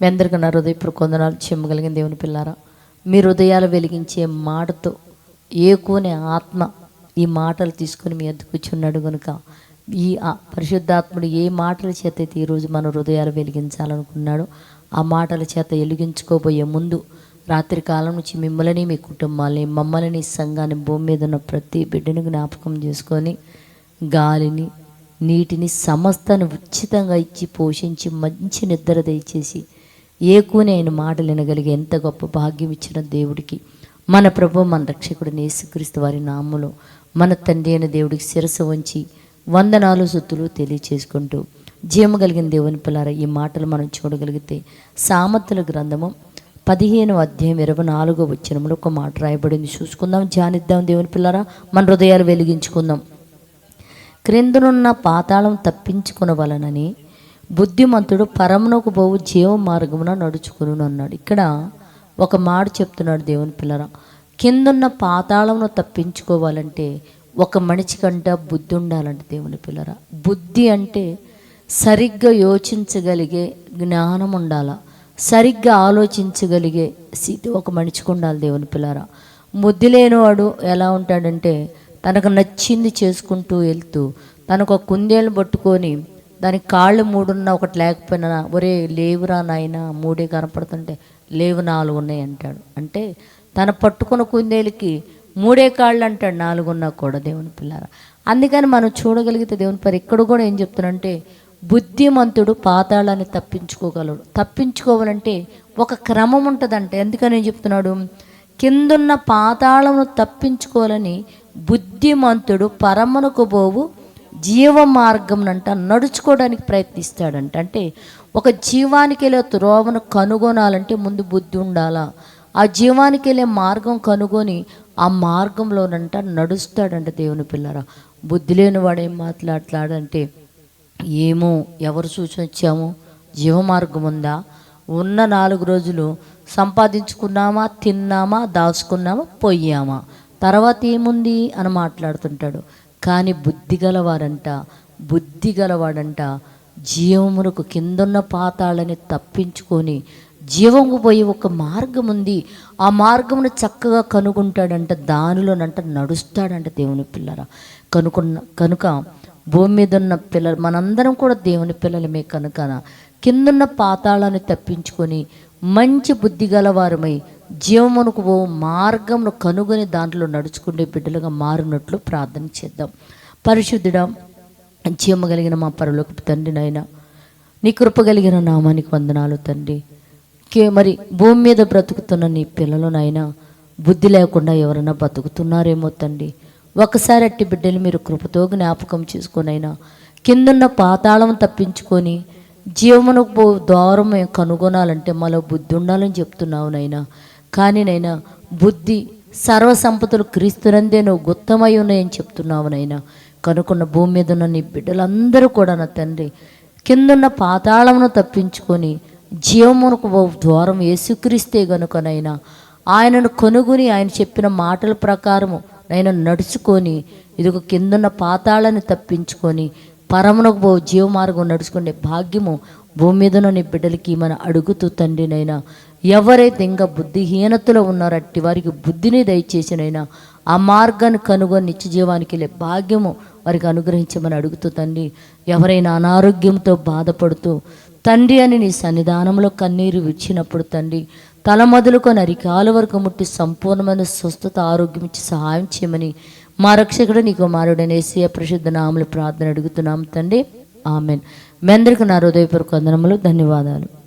మీ అందరికీ నా హృదయపూర్వక వందనాలు. చెమ్మగలిగిన దేవుని పిల్లారా మీ హృదయాలు వెలిగించే మాటతో ఏకోనే ఆత్మ ఈ మాటలు తీసుకొని మీ ఎద్దు కూర్చున్నాడు కనుక ఈ ఆ- పరిశుద్ధాత్ముడు ఏ మాటల చేత అయితే ఈరోజు మన హృదయాలు వెలిగించాలనుకున్నాడో ఆ మాటల చేత వెలిగించుకోబోయే ముందు రాత్రి కాలం నుంచి మిమ్మల్ని మీ కుటుంబాలని మమ్మల్ని సంఘాన్ని భూమి మీద ఉన్న ప్రతి బిడ్డను జ్ఞాపకం చేసుకొని గాలిని నీటిని సమస్తాన్ని ఉచితంగా ఇచ్చి పోషించి మంచి నిద్ర దయచేసి ఏకూని ఆయన మాటలు వినగలిగే ఎంత గొప్ప భాగ్యం ఇచ్చిన దేవుడికి. మన ప్రభు మన రక్షకుడు నేసుక్రీస్తు వారి నామములో మన తండ్రి అయిన దేవుడికి శిరస వంచి వందనాలు సుత్తులు తెలియచేసుకుంటూ జీవము కలిగిన దేవుని పిల్లారా ఈ మాటలు మనం చూడగలిగితే సామర్థ్యుల గ్రంథము పదిహేను అధ్యాయం ఇరవై నాలుగో వచ్చినములు ఒక మాట రాయబడింది. చూసుకుందాం ధ్యానిద్దాం దేవుని పిల్లారా. మన హృదయాలు వెలిగించుకుందాం. క్రిందనున్న పాతాళం తప్పించుకునవలనని బుద్ధిమంతుడు పరమునకు పోవు జీవ మార్గమున నడుచుకును అన్నాడు. ఇక్కడ ఒక మాట చెప్తున్నాడు దేవుని పిల్లరా. కిందున్న పాతాళమును తప్పించుకోవాలంటే ఒక మనిషి కంట బుద్ధి ఉండాలంటే దేవుని పిల్లరా. బుద్ధి అంటే సరిగ్గా యోచించగలిగే జ్ఞానం ఉండాల. సరిగ్గా ఆలోచించగలిగే స్థితి ఒక మనిషికి ఉండాలి దేవుని పిల్లరా. బుద్ధి లేనివాడు ఎలా ఉంటాడంటే తనకు నచ్చింది చేసుకుంటూ వెళ్తూ తనకు ఒక కుందేలు పట్టుకొని దానికి కాళ్ళు మూడున్న ఒకటి లేకపోయినా ఒరే లేవురా నాయన మూడే కనపడుతుంటే లేవు నాలుగు ఉన్నాయి అంటాడు. అంటే తన పట్టుకున్న కుందేలికి మూడే కాళ్ళు అంటాడు నాలుగున్నా కూడా దేవుని పిల్లారా. అందుకని మనం చూడగలిగితే దేవుని పరి ఇక్కడ కూడా ఏం చెప్తున్నానంటే బుద్ధిమంతుడు పాతాళాన్ని తప్పించుకోగలడు. తప్పించుకోవాలంటే ఒక క్రమం ఉంటుందంట. ఎందుకని చెప్తున్నాడు? కిందున్న పాతాళమును తప్పించుకోవాలని బుద్ధిమంతుడు పరమునకు పోవు జీవ మార్గం అంట నడుచుకోవడానికి ప్రయత్నిస్తాడంట. అంటే ఒక జీవానికి వెళ్ళే త్రోవను కనుగొనాలంటే ముందు బుద్ధి ఉండాలా? ఆ జీవానికి వెళ్ళే మార్గం కనుగొని ఆ మార్గంలోనంట నడుస్తాడంట దేవుని పిల్లరా. బుద్ధి లేని వాడు ఏం మాట్లాడతాడంటే ఏమో ఎవరు సూచన ఇచ్చాము జీవ మార్గం ఉందా? ఉన్న నాలుగు రోజులు సంపాదించుకున్నామా తిన్నామా దాచుకున్నామా పోయామా? తర్వాత ఏముంది? అని మాట్లాడుతుంటాడు. కానీ బుద్ధి గలవారంట బుద్ధి గలవాడంట. జీవమునకు కిందున్న పాతాళని తప్పించుకొని జీవము పోయే ఒక మార్గం ఉంది ఆ మార్గమును చక్కగా కనుగొంటాడంట దానిలోనంట నడుస్తాడంట దేవుని పిల్లరా. కనుకున్న కనుక భూమి మీద ఉన్న పిల్లలు మనందరం కూడా దేవుని పిల్లలమే కనుక కిందున్న పాతాళాన్ని తప్పించుకొని మంచి బుద్ధి గలవారమై జీవమునకు మార్గమును కనుగొని దాంట్లో నడుచుకునే బిడ్డలుగా మారినట్లు ప్రార్థన చేద్దాం. పరిశుద్ధుడ జీవము కలిగిన మా పరలోకి తండ్రి నాయన నీ కృప కలిగిన నామానికి వందనాలు తండ్రి. కే మరి భూమి మీద బ్రతుకుతున్న నీ పిల్లలు నాయన బుద్ధి లేకుండా ఎవరైనా బతుకుతున్నారేమో తండ్రి. ఒకసారి అట్టి బిడ్డలు మీరు కృపతో జ్ఞాపకం చేసుకొనైనా కిందున్న పాతాళం తప్పించుకొని జీవమునకు దూరం మేము కనుగొనాలంటే మాలో బుద్ధి ఉండాలని చెప్తున్నావు నైనా కానీ నైనా బుద్ధి సర్వసంపదలు క్రీస్తునందే నువ్వు గుత్తమై ఉన్నాయని చెప్తున్నావు నైనా. కనుకున్న భూమి మీద ఉన్న నీ బిడ్డలందరూ కూడా నా తండ్రి కిందున్న పాతాళమును తప్పించుకొని జీవమునకు ఓ ద్వారం యేసుక్రీస్తే గనుకనైనా ఆయనను కొనుగొని ఆయన చెప్పిన మాటల ప్రకారము నైనా నడుచుకొని ఇదిగో కిందున్న పాతాళాన్ని తప్పించుకొని పరమునకు పో జీవమార్గం నడుచుకునే భాగ్యము భూమి మీద నీ బిడ్డలకి మన అడుగుతూ తండ్రినైనా ఎవరైతే ఇంకా బుద్ధిహీనతలో ఉన్నారో అట్టి వారికి బుద్ధిని దయచేసినైనా ఆ మార్గాన్ని కనుగొని నిత్య జీవానికి వెళ్ళే భాగ్యము వారికి అనుగ్రహించమని అడుగుతూ తండ్రి ఎవరైనా అనారోగ్యంతో బాధపడుతూ తండ్రి అని నీ సన్నిధానంలో కన్నీరు విచ్చినప్పుడు తండ్రి తల మొదలుకొని అరికాల వరకు ముట్టి సంపూర్ణమైన స్వస్థత ఆరోగ్యం ఇచ్చి సహాయం చేయమని మా రక్షకుడు నీ కుమారుడైన ఏసీయ ప్రసిద్ధ నామలు ప్రార్థన అడుగుతున్నాం తండ్రి. ఆమెన్. మీ అందరికీ నా హృదయపూర్వక వందనములు ధన్యవాదాలు.